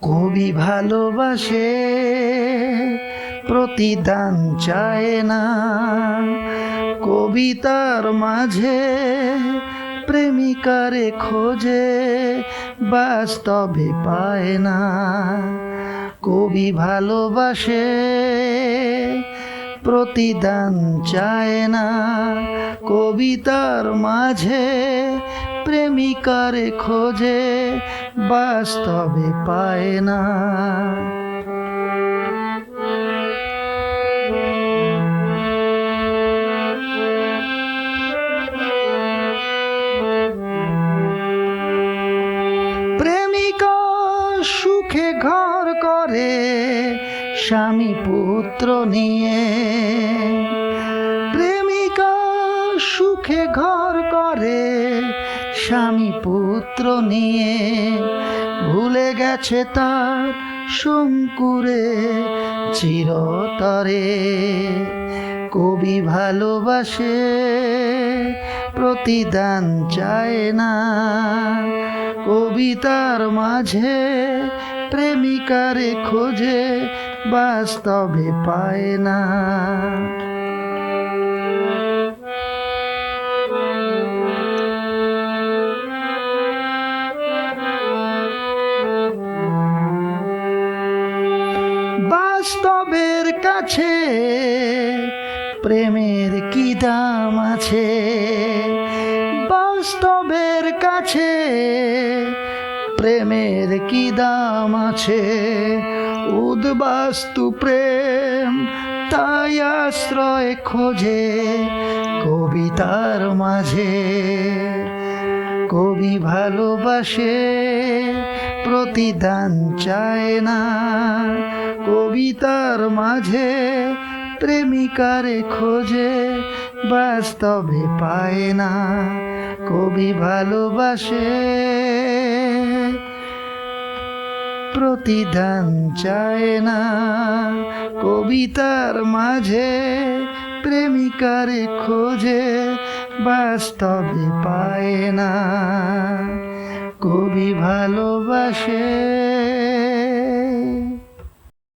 কবি ভালোবাসে, প্রতিদান চায় না। কবিতার মাঝে প্রেমিকারে খোঁজে, বাস্তবে পায় না। কবি ভালোবাসে, প্রতিদান চায় না। কবিতার মাঝে প্রেমিকারে খোঁজে বাস্তবে পায় না। প্রেমিকা সুখে ঘর করে স্বামী পুত্র নিয়ে। স্বামী পুত্র নিয়ে ভুলে গেছে তার শঙ্কুরে চিরতরে। কবি ভালোবাসে, প্রতিদান চায় না। কবিতার মাঝে প্রেমিকারে খোঁজে বাস্তবে পায় না। বাস্তবের কাছে প্রেমের কি দাম আছে? বাস্তবের কাছে প্রেমের কি দাম আছে? উদ্বাস্তু প্রেম তাই আশ্রয় খোঁজে কবিতার মাঝে। কবি ভালোবাসে প্রতিদান চায় না। কবিতার মাঝে প্রেমিকারে খোঁজে, বাস্তবে পায় না। কবি ভালোবাসে। প্রতিদান চায় না। কবিতার মাঝে প্রেমিকারে খোঁজে, বাস্তবে পায় না। কবি ভালোবাসে।